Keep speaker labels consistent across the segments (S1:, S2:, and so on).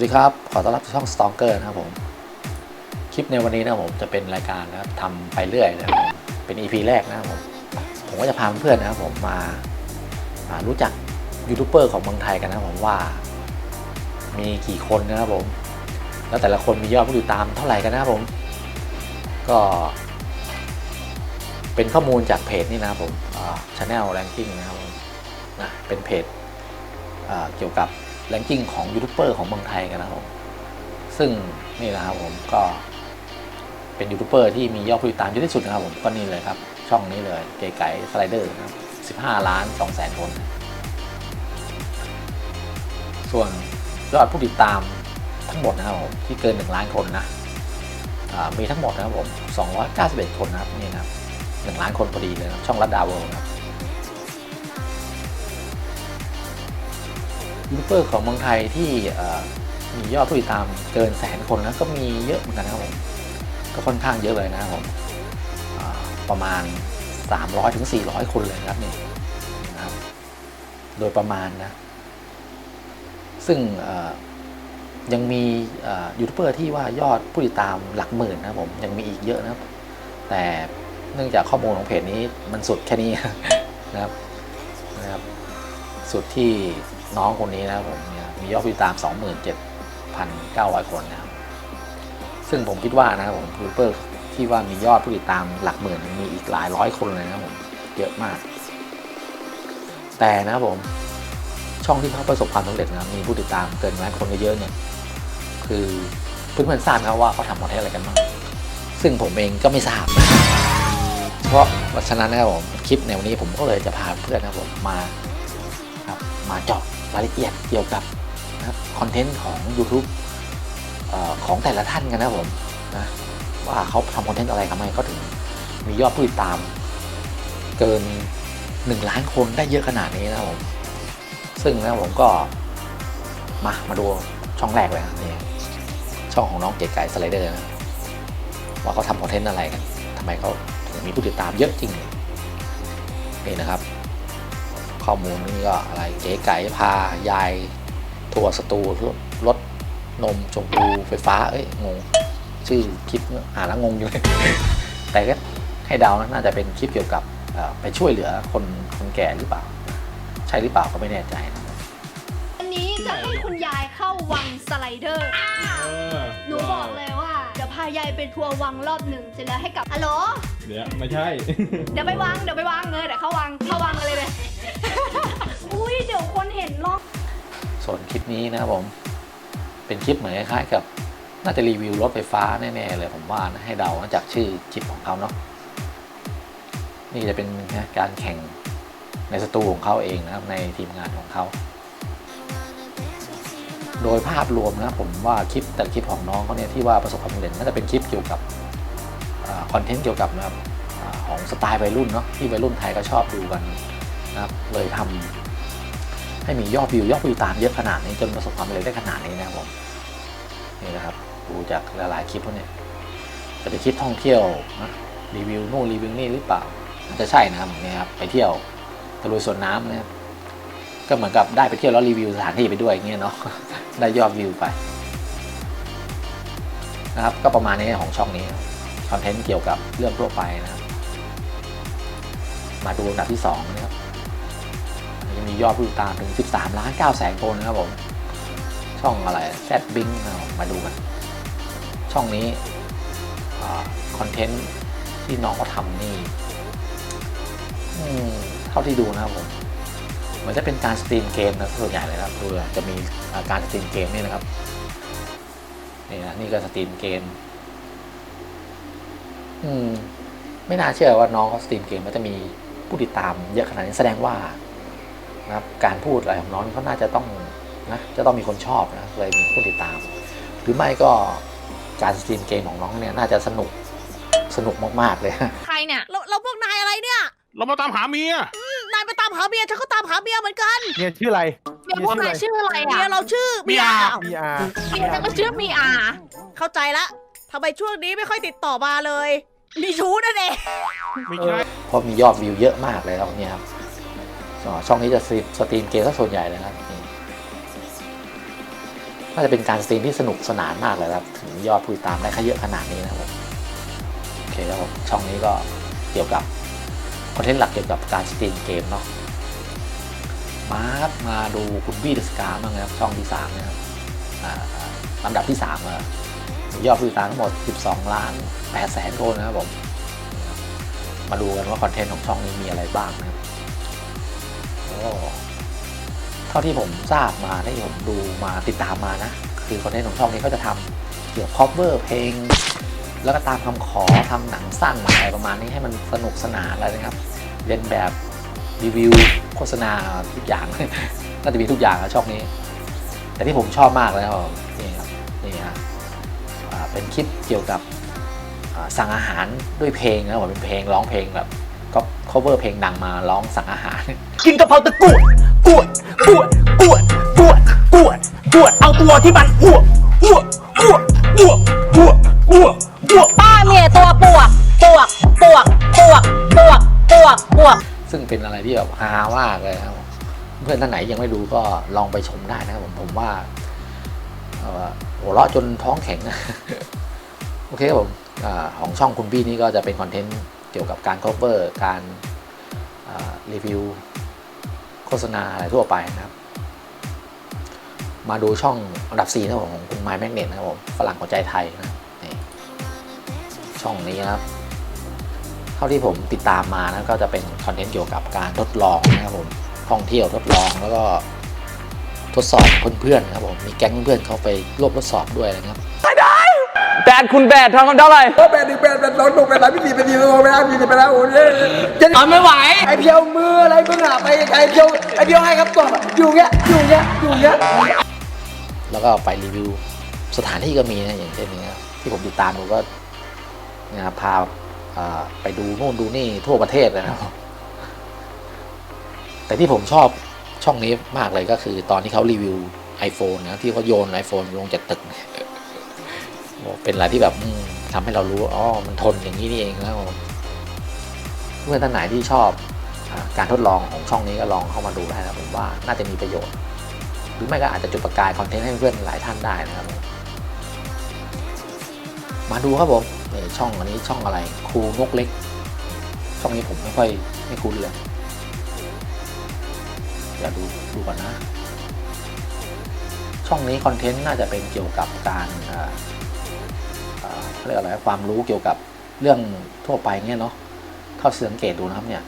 S1: วัสดีครับ ขอต้อนรับช่อง Stalker นะครับผม คลิปในวันนี้นะผมจะเป็นรายการนะครับทำไปเรื่อยนะครับเป็น EP แรกนะครับผม ผมก็จะพาเพื่อนนะครับผมมามารู้จักยูทูบเบอร์ของเมืองไทยกันนะครับผมว่า มีกี่คนนะครับผม แล้วแต่ละคนมียอดผู้ติดตามเท่าไหร่กันนะครับผม ก็ เป็นข้อมูลจากเพจนี่นะครับผมชาแนลแรงกิ้งนะครับผมนะเป็นเพจเกี่ยวกับ แรงกิ้งของยูทูบเบอร์ของเมืองไทยกันนะครับผมซึ่งนี่นะครับผมก็เป็นยูทูบเบอร์ที่มียอดผู้ติดตามเยอะที่สุดนะครับผมก็นี่เลยครับ ช่องนี้เลยเก๋ไก่สไลเดอร์นะครับ 15 ล้าน2แสนคน ส่วนยอดผู้ติดตามทั้งหมดนะครับผมที่เกิน 1 ล้านคนนะมีทั้งหมดนะครับผม 291 คนนะครับนี่นะครับ1ล้านคนพอดีเลยนะช่องรัดดาวเวิลด์นะครับ ยูทูบเบอร์ของเมืองไทยที่มียอดผู้ติดตามเกินแสนคนแล้วก็มีเยอะเหมือนกันนะครับผมก็ค่อนข้างเยอะเลยนะครับผมประมาณ 300ถึง400 คนเลยครับนี่นะครับ โดยประมาณนะ ซึ่งยังมียูทูบเบอร์ที่ว่ายอดผู้ติดตามหลักหมื่นนะครับผมยังมีอีกเยอะนะครับ แต่เนื่องจากข้อมูลของเพจนี้มันสุดแค่นี้นะครับนะครับ สุดที่ น้องคนนี้นะครับผมมียอดผู้ติดตาม 27,900 คนนะครับซึ่งผมคิดว่านะครับผมยูทูบเบอร์ที่ว่ามียอดผู้ติดตามหลักหมื่นมีอีกหลายร้อยคนเลยนะครับผมเยอะมาก แต่นะครับผมช่องที่เขาประสบความสำเร็จนะมีผู้ติดตามเกินล้านคนเยอะๆเนี่ยคือเพื่อนๆทราบครับว่าเขาทำคอนเทนต์อะไรกันบ้างซึ่งผมเองก็ไม่ทราบ เพราะฉะนั้นนะครับผมคลิปในวันนี้ผมก็เลยจะพาเพื่อนนะครับผมมาครับมาเจาะ รายละเอียดเกี่ยวกับนะคอนเทนต์ของ YouTube อของแต่ละท่านกันนะผมนะว่าเขาทำคอนเทนต์อะไรทำไมเขาถึงมียอดผู้ติดตาม เกิน 1 ล้านคนได้เยอะขนาดนี้นะผมซึ่งนะผมก็มามาดูช่องแรกเลยนะนี่ช่องของน้องเก๋ไก่สไลเดอร์นะว่าเขาทำคอนเทนต์อะไรกันทำไมเขาถึงมีผู้ติดตามเยอะจริงนี่นะครับ ข้อมูลนี่ก็อะไรเก๋ไก่พายายทัวร์สตูรถรถนมชมพูไฟฟ้า เอ้ยงง ชื่อคลิปอ่านแล้วงงอยู่เลย แต่ก็ให้เดานะน่าจะเป็นคลิปเกี่ยวกับเอ่อไปช่วยเหลือคนคนแก่หรือเปล่า ใช่หรือเปล่าก็ไม่แน่ใจนะ
S2: วันนี้จะให้คุณยายเข้าวังสไลเดอร์
S3: เออ
S2: หนูบอกเลยว่าเดี๋ยวพายายไปทัวร์วังรอบหนึ่งเสร็จแล้วให้กลับฮัลโหล
S3: เดี๋ยวไม่ใช่
S2: เดี๋ยวไปวังเดี๋ยวไปวังเลยเดี๋ยวเข้าวังเข้าวังกันเลยเลยอุ้ย เดี๋ยวคนเห็นรอบ
S1: ส่วนคลิปนี้นะครับผม เป็นคลิปเหมือนคล้ายๆกับ น่าจะรีวิวรถไฟฟ้าแน่ๆเลยผมว่านะให้เดานะจากชื่อคลิปของเขาเนาะนี่จะเป็นนะการแข่งในสตูของเขาเองนะครับในทีมงานของเขา โดยภาพรวมนะผมว่าคลิปแต่คลิปของน้องเขาเนี่ยที่ว่าประสบความสำเร็จน่าจะเป็นคลิปเกี่ยวกับคอนเทนต์เกี่ยวกับนะครับของสไตล์วัยรุ่นเนาะที่วัยรุ่นไทยก็ชอบดูกันนะครับเลยทำ ให้มียอดวิวยอดผู้ติดตามเยอะขนาดนี้จนประสบความสำเร็จได้ขนาดนี้นะครับผมนี่นะครับดูจากหลายๆคลิปพวกนี้จะเป็นคลิปท่องเที่ยวนะรีวิวนู่นรีวิวนี่หรือเปล่าอาจจะใช่นะครับนี่ครับไปเที่ยวตะลุยสวนน้ำนะครับก็เหมือนกับได้ไปเที่ยวแล้วรีวิวสถานที่ไปด้วยอย่างเงี้ยเนาะได้ยอดวิวไปนะครับก็ประมาณนี้ของช่องนี้คอนเทนต์เกี่ยวกับเรื่องทั่วไปนะครับมาดูอันดับที่2นะครับ มียอดผู้ติดตามถึง 13 ล้าน9แสนคนนะครับผม ช่องอะไรแซดบิงมาดูกัน ช่องนี้คอนเทนต์ที่น้องเขาทำนี่เท่าที่ดูนะครับผมเหมือนจะเป็นการสตรีมเกมนะส่วนใหญ่เลยนะครับคือจะมีาการสตรีมเกมนี่นะครับนี่นะนี่ก็สตรีมเกม อืม ไม่น่าเชื่อว่าน้องเขาสตรีมเกมแล้วจะมีผู้ติดตามเยอะขนาดนี้แสดงว่า นะครับการพูดอะไรของน้องเขาน่าจะต้องนะจะต้องมีคนชอบนะเลยมีผู้ติดตาม หรือไม่ก็การสตรีมเกมของน้องเนี่ยน่าจะสนุกสนุกมากๆเลย
S4: ใครเนี่ยเราเราพวกนายอะไรเนี่ย
S3: เรามาตามหาเมีย
S4: นายไปตามหาเมียฉันก็ตามหาเมียเหมือนกัน
S5: เนี่ยชื่ออะไร
S4: เมียพวกนายชื่ออะไรอะเมียเราชื่อ
S3: เมีย
S4: อ้าว
S5: มีอา
S4: เมียฉันก็ชื่อมีอาเข้าใจละทำไมช่วงนี้ไม่ค่อยติดต่อมาเลยมีชู้นั่นเอง
S3: ไม่ใช่
S1: เพราะมียอดวิวเยอะมากเลยครับเนี่ยครับอ๋อ ช่องนี้จะสตรีมเกมซะส่วนใหญ่เลยครับนี่าจะเป็นการสตรีมที่สนุกสนานมากเลยครับ ถึงยอดผู้ติดตามได้ขเยอะขนาดนี้นะครับโอเคครับผมช่องนี้ก็เกี่ยวกับคอนเทนต์หลักเกี่ยวกับการสตรีมเกมเนาะมาครับมาดูคุณบี้เดอะสกาบ้างนะครับช่องที่สามนะครับอ่าลำดับที่สามอะยอดผู้ติดตามทั้งหมด 12 ล้าน8แสนคนนะครับผม มาดูกันว่าคอนเทนต์ของช่องนี้มีอะไรบ้างนะครับ เท่าที่ผมทราบมาที่ผมดูมาติดตามมานะ คือคอนเทนต์ของช่องนี้เขาจะทำเกี่ยวกับ cover เพลง แล้วก็ตามคำขอทำหนังสั้นอะไรประมาณนี้ให้มันสนุกสนานอะไรนะครับเรียนแบบรีวิวโฆษณาทุกอย่างน่าจะมีทุกอย่างนะช่องนี้ แต่ที่ผมชอบมากเลยครับนี่ครับนี่ฮะเป็นคลิปเกี่ยวกับสั่งอาหารด้วยเพลงนะผมเป็นเพลงร้องเพลงแบบ cover เพลงดังมาร้องสั่งอาหาร
S5: กินกะเพราตะกรวดกวดกวดกวดกวดกวดกวดเอาตัวที่มันอ้วกอ้วกอ้วกอ้วกอ้วกอ้วกอ้วก
S6: ป้าเมียตัวปวกปวกปวกปวกปวกปวกปวก
S1: ซึ่งเป็นอะไรที่แบบฮามากเลยนะครับผมเพื่อนท่านไหนยังไม่ดูก็ลองไปชมได้นะครับผมผมว่าเอ่อหัวเราะจนท้องแข็งนะโอเคครับผมอาของช่องคุณบี้นี่ก็จะเป็นคอนเทนต์ เกี่ยวกับการ cover การอ่ารีวิวโฆษณาอะไรทั่วไปนะครับ มาดูช่องอันดับ 4 นะครับผมของคุณไมค์แมกเนตนะครับผมฝรั่งหัวใจไทยนะนี่ช่องนี้นะครับ เท่าที่ผมติดตามมานะก็จะเป็นคอนเทนต์เกี่ยวกับการทดลองนะครับผมท่องเที่ยวทดลองแล้วก็ทดสอบเพื่อนๆนะครับผมมีแก๊งเพื่อนเขาไปร่วมทดสอบด้วยนะครับ
S5: แบดคุณแบดทำกันเท่าไหร่
S7: แปดหนึ่งแปดแปดสองหกแปดสามพี่สี่แปดสี่แปดห้าแปดหกแปดเจ็ดแปดแปดเก้าโอ้ยจะ
S5: ทำไม่ไหว
S7: ไอเพียวมืออะไรมึงอะไปไอเพียวไอเพียวให้ครับตัวอยู่เงี้ยอยู่เงี้ยอยู่เงี้ย
S1: แล้วก็ไปรีวิวสถานที่ก็มีนะอย่างเช่นนี้ครับที่ผมติดตามดูก็เนะครับพาเอ่อไปดูนู่นดูนี่ทั่วประเทศเลยนะครับ แต่ที่ผมชอบช่องนี้มากเลยก็คือ ตอนที่เขารีวิว iPhone นะที่เขาโยน iPhone ลงจากตึกเนี่ยโอ้ เป็นอะไรที่แบบอืมทำให้เรารู้อ๋อมันทนอย่างนี้นี่เองครับผมเพื่อนท่านไหนที่ชอบอการทดลองของช่องนี้ก็ลองเข้ามาดูได้นะผมว่าน่าจะมีประโยชน์ หรือไม่ก็อาจจะจุดประกายคอนเทนต์ให้เพื่อนหลายท่านได้นะครับมมาดูครับผมนี่ช่องอันนี้ช่องอะไรครูนกเล็ก ช่องนี้ผมไม่ค่อยไม่คุ้นเลยเดี๋ยวดูดูก่อนนะ ช่องนี้คอนเทนต์น่าจะเป็นเกี่ยวกับการ เอ่อเอ่อเขาเรียกอะไรความรู้เกี่ยวกับเรื่องทั่วไปเนี่ยเนาะเข้าสังเกตดูนะครับเนี่ย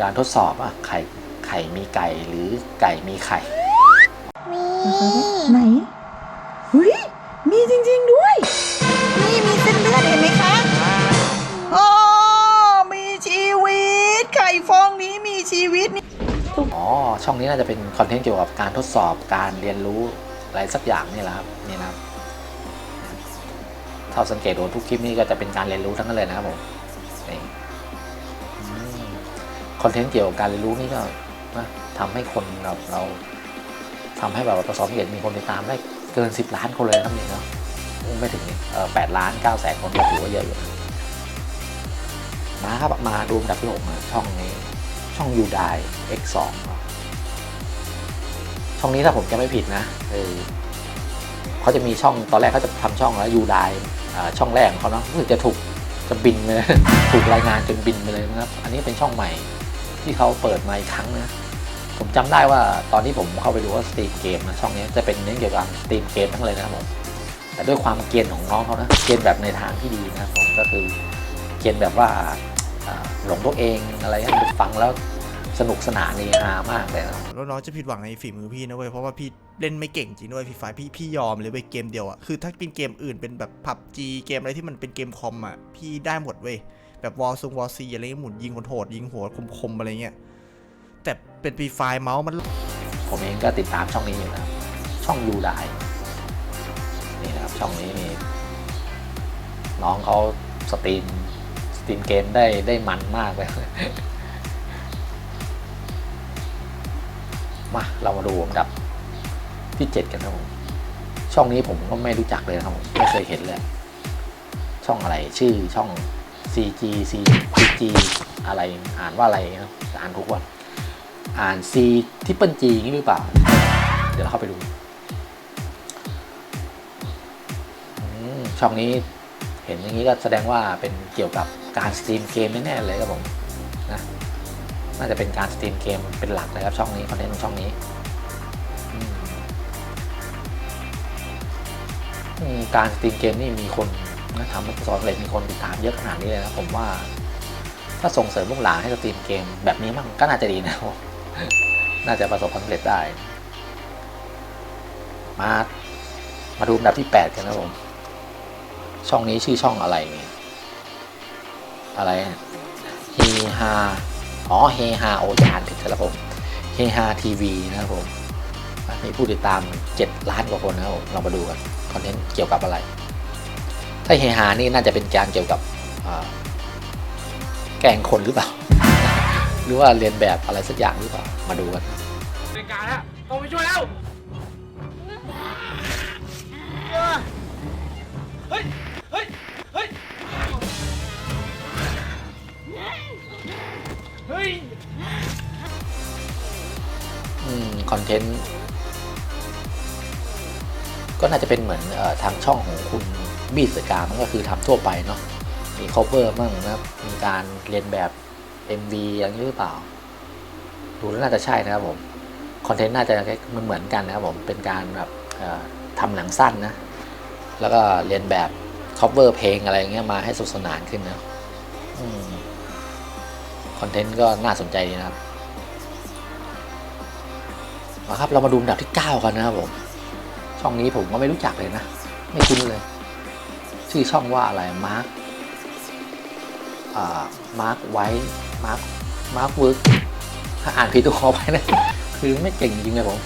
S1: การทดสอบอะไข่ไข่มีไก่หรือไก่มีไข่
S8: ไหนเฮ้ยมีจริง ๆด้วย นี่มีเส้นเลือดเห็นไหมคะอ๋อมีชีวิต ไข่ฟองนี้มีชีวิตนี่
S1: อ๋อ ช่องนี้น่าจะเป็นคอนเทนต์เกี่ยวกับการทดสอบการเรียนรู้อะไรสักอย่างนี่แหละครับ นี่นะครับ ถ้าสังเกตดูทุกคลิปนี้ก็จะเป็นการเรียนรู้ทั้งนั้นเลยนะครับผมนี่คอนเทนต์เกี่ยวกับการเรียนรู้นี่ก็นะทำให้คนเราเราทำให้แบบประสบความเร็จมีคนติดตามได้เกิน 10 ล้านคนเลยนะครับนี่เนาะไม่ถึงเอ่อ8ล้าน9แสนคนก็ถือว่าเยอะอยู่มาครับมาดูดับที่6นะช่องนี้ ช่อง u d i X2 เนอะช่องนี้ถ้าผมจะไม่ผิดนะเออเขาจะมีช่องตอนแรกเขาจะทำช่องแล้ว u d i ช่องแรกของเขาเนาะรู้สึกจะถูกจะบินเลยถูกรายงานจนบินไปเลยนะครับ อันนี้เป็นช่องใหม่ที่เขาเปิดมาอีกครั้งนะผมจำได้ว่าตอนที่ผมเข้าไปดูว่าสตรีมเกมนะช่องนี้จะเป็นเน้นเกี่ยวกับสตรีมเกมทั้งเลยนะครับผมแต่ด้วยความเกรียนของน้องเขานะเกรียนแบบในทางที่ดีนะครับผมก็คือเกรียนแบบว่าหลงตัวเองอะไรเงี้ยฟังแล้วสนุกสนานนี่ฮามากเลยนะ
S9: แล้วน้องจะผิดหวังในฝีมือพี่นะเว้ยเพราะว่าพี่ เล่นไม่เก่งจริงด้วยพี่ฝ่ายพี่พี่ยอมเลยเว้ยเกมเดียวอะคือถ้าเป็นเกมอื่นเป็นแบบผับจีเกมอะไรที่มันเป็นเกมคอมอะพี่ได้หมดเว้ยแบบวอลซุงวอลซีอะไรเงี้ยหมุนยิงคนโหดยิงหัวคมๆอะไรเงี้ยแต่เป็นพีไฟเมาส์มัน
S1: ผมเองก็ติดตามช่องนี้อยู่นะช่องยูไดนี่นะครับช่องนี้นี่น้องเขาสตรีมสตรีมเกมได้ได้มันมากเลยมาเรามาดูอันดับ ที่7กันนะผมช่องนี้ผมก็ไม่รู้จักเลยครับผมไม่เคยเห็นเลย ช่องอะไรชื่อช่อง CG CG อะไรอ่านว่าอะไรนะอ่านทุกวัน อ่าน C ที่เปิลจีงี้หรือเปล่า เดี๋ยวเข้าไปดูช่องนี้เห็นอย่างนี้ก็แสดงว่าเป็นเกี่ยวกับการสตรีมเกมแน่ๆเลยครับผมนะน่าจะเป็นการสตรีมเกมเป็นหลักเลยครับช่องนี้คอนเทนต์ช่องนี้ การสตรีมเกมนี่มีคนนะทำประสบความสำเร็จมีคนติดตามเยอะขนาดนี้เลยนะผมว่า ถ้าส่งเสริมลูกหลานให้สตรีมเกมแบบนี้มั่งก็น่าจะดีนะผมน่าจะประสบความสำเร็จได้ มา มาดูอันดับที่ 8 กันนะผม ช่องนี้ชื่อช่องอะไรเนี่ยอะไรเฮฮาอ๋อเฮฮาโอ้ยอ่านผิดแล้วผมเฮฮาทีวีนะครับผม มีผู้ติดตาม 7 ล้านกว่าคนนะครับผมเรามาดูกัน อนเทนต์เกี่ยวกับอะไร ถ้าเฮฮานี่น่าจะเป็นการเกี่ยวกับอ่าแกล้งคนหรือเปล่า หรือว่าเรียนแบบอะไรสักอย่างหรือเปล่า มาดูกันอืม คอนเทนต์ ก็น่าจะเป็นเหมือนออทางช่องของคุณบีสกามันก็คือทำทั่วไปเนาะมี cover มั่งนะครับมีการเรียนแบบ MV อย่างนี้หรือเปล่า ดูแล้วน่าจะใช่นะครับผมคอนเทนต์น่าจะมันเหมือนกันนะครับผมเป็นการแบบเอ่อทำหนังสั้นนะแล้วก็เรียนแบบ cover เพลงอะไรอย่างเงี้ยมาให้สนุกสนานขึ้นนะคอนเทนต์ก็น่าสนใจดีนะครับมาครับเรามาดูอันดับที่ 9 กันนะครับผม ช่องนี้ผมก็ไม่รู้จักเลยนะ ไม่คุ้นเลย ชื่อช่องว่าอะไรมาร์คมาร์คไว้มาร์คมาร์คเวิร์กถ้าอ่านผิดต้องขอไปนะ คือไม่เก่งจริงเลยผม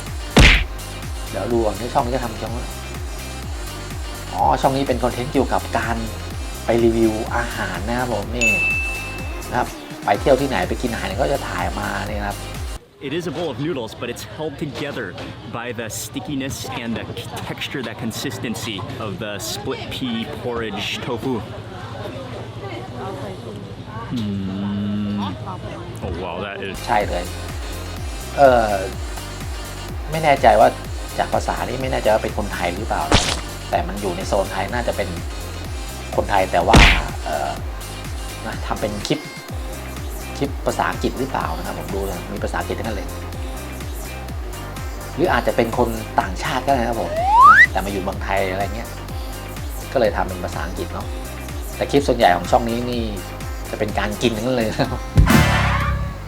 S1: เดี๋ยวดูก่อนที่ช่องนี้จะทำช่องอ๋อ ช่องนี้เป็นคอนเทนต์เกี่ยวกับการไปรีวิวอาหารนะครับผมนี่นะครับ ไปเที่ยวที่ไหนไปกินอาหารก็จะถ่ายมาเนี่ยนะครับ
S10: It is a bowl of noodles, but it's held together by the stickiness and the texture, that consistency of the split pea porridge tofu. Mm. Oh wow, that is
S1: ใช่เลย เออไม่แน่ใจว่าจากภาษานี่ไม่แน่ใจว่าเป็นคนไทยหรือเปล่านะแต่มันอยู่ในโซนไทยน่าจะเป็นคนไทยแต่ว่าเออนะทำเป็นคลิป ลิปภาษาอังกฤษหรือเปล่านะครับผมดูแล้วมีภาษาอังกฤษทั้งนั้นเลย หรืออาจจะเป็นคนต่างชาติก็ได้นะครับผมแต่มาอยู่เมืองไทยอะไรเงี้ยก็เลยทำเป็นภาษาอังกฤษเนาะแต่คลิปส่วนใหญ่ของช่องนี้นี่จะเป็นการกินทั้งนั้นเลย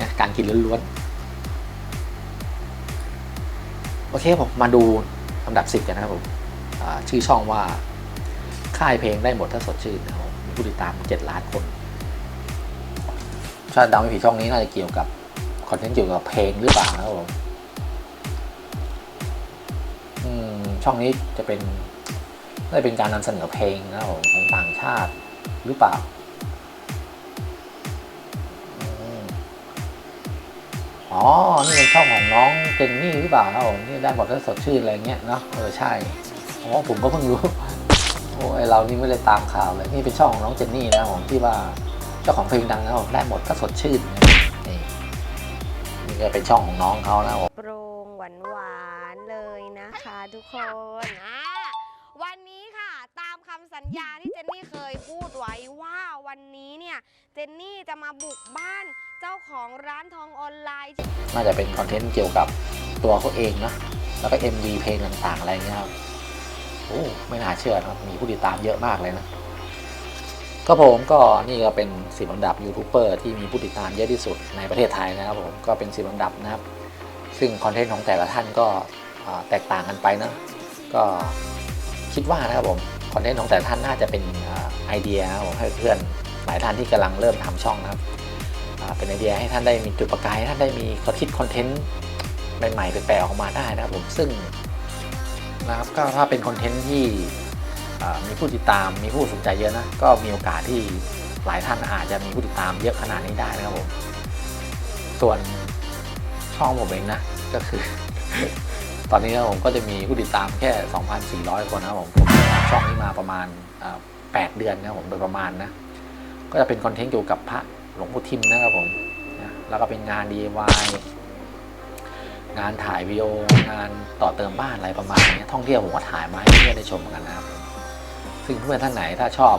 S1: นะการกินล้วนๆโอเคผมมาดูลำดับ 10 กันนะครับผมชื่อช่องว่าค่ายเพลงได้หมดถ้าสดชื่นนะครับมีผู้ติดตาม 7 ล้านคน ถ้าเดาไม่ผิดช่องนี้น่าจะเกี่ยวกับคอนเทนต์เกี่ยวกับเพลงหรือเปล่านะครับผมช่องนี้จะเป็นน่าจะเป็นการนำเสนอเพลงนะครับผมของต่างชาติหรือเปล่าอ๋อ นี่เป็นช่องของน้องเจนนี่หรือเปล่าครับผมนี่ได้หมดถ้าสดชื่นอะไรเงี้ยเนาะเออใช่อ๋อผมก็เพิ่งรู้โอ้ยเรานี่ไม่ได้ตามข่าวเลยนี่เป็นช่องของน้องเจนนี่นะผมที่ว่า เจ้าของเพลงดังนะครับผมได้หมดถ้าสดชื่นนี่นี่ก็เป็นช่องของน้องเขานะครับผม
S4: โปรงหวานหวานๆเลยนะคะทุกคนอะวันนี้ค่ะ ตามคำสัญญาที่เจนนี่เคยพูดไว้ว่าวันนี้เนี่ย เจนนี่จะมาบุกบ้านเจ้าของร้านทองออนไลน์
S1: น่าจะเป็นคอนเทนต์เกี่ยวกับตัวเขาเองนะ แล้วก็ MV เพลงต่างๆ อะไรเงี้ยครับโอ้ไม่น่าเชื่อนะครับมีผู้ติดตามเยอะมากเลยนะ ก็ผมก็นี่ก็เป็นสิบอันดับยูทูบเบอร์ที่มีผู้ติดตามเยอะที่สุดในประเทศไทยนะครับผมก็เป็นสิบอันดับนะครับ ซึ่งคอนเทนต์ของแต่ละท่านก็แตกต่างกันไปนะก็คิดว่านะครับผมคอนเทนต์ของแต่ละท่านน่าจะเป็นไอเดียครับผมให้เพื่อนหลายท่านที่กำลังเริ่มทำช่องนะครับเป็นไอเดียให้ท่านได้มีจุดประกายให้ท่านได้มีคิดคอนเทนต์ใหม่ๆแปลกๆออกมาได้นะครับผมซึ่งนะครับก็ถ้าเป็นคอนเทนต์ที่ มีผู้ติดตามมีผู้สนใจเยอะนะก็มีโอกาสที่หลายท่านอาจจะมีผู้ติดตามเยอะขนาดนี้ได้นะครับผมส่วนช่องผมเองนะก็คือ ตอนนี้นะผมก็จะมีผู้ติดตามแค่ 2,400 คนนะครับผมผมทำช่องนี้มาประมาณ 8 เดือนนะผมโดยประมาณนะก็จะเป็นคอนเทนต์เกี่ยวกับพระหลวงปู่ทิมนะครับผมนะแล้วก็เป็นงาน DIY งานถ่ายวิดีโองานต่อเติมบ้านอะไรประมาณนี้ท่องเที่ยวผมก็ถ่ายมาให้เพื่อนได้ชมกันนะครับ ซึ่งเพื่อนท่านไหนถ้าชอบ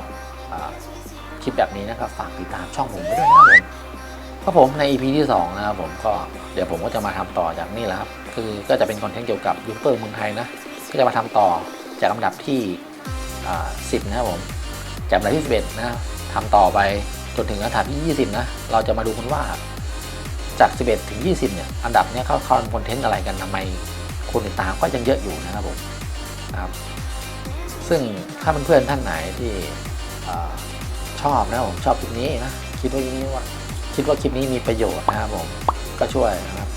S1: อคลิปแบบนี้นะครับฝากติดตามช่องผมไปด้วยนะครับผมก็ผมใน EP ที่2นะครับผมก็เดี๋ยวผมก็จะมาทำต่อจากนี่แหละครับคือก็จะเป็นคอนเทนต์เกี่ยวกับยูทูบเบอร์เมืองไทยนะก็จะมาทำต่อจากลำดับที่อ่า10 นะครับผมจากลำดับที่ 11 นะทำต่อไปจนถึงลำดับที่ 20 นะ เราจะมาดูกันว่าจาก 11 ถึง 20 เนี่ย อันดับเนี้ยเขาคอนคอนเทนต์อะไรกันทำไมคนติดตามก็ยังเยอะอยู่นะครับผมนะครับ ซึ่งถ้าเพื่อนๆท่านไหนที่อชอบนะผมชอบคลิปนี้นะคิดว่าคลิปนี้ว่าคิดว่าคลิปนี้มีประโยชน์นะครับผมก็ช่วยนะครับ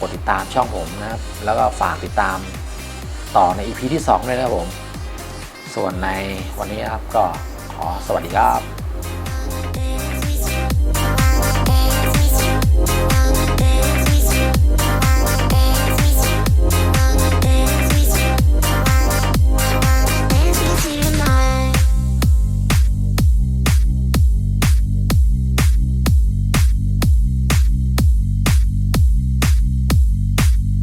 S1: กดติดตามช่องผมนะครับ แล้วก็ฝากติดตามต่อใน EP ที่ 2 ด้วยนะครับผม ส่วนในวันนี้ครับก็ขอสวัสดีครับ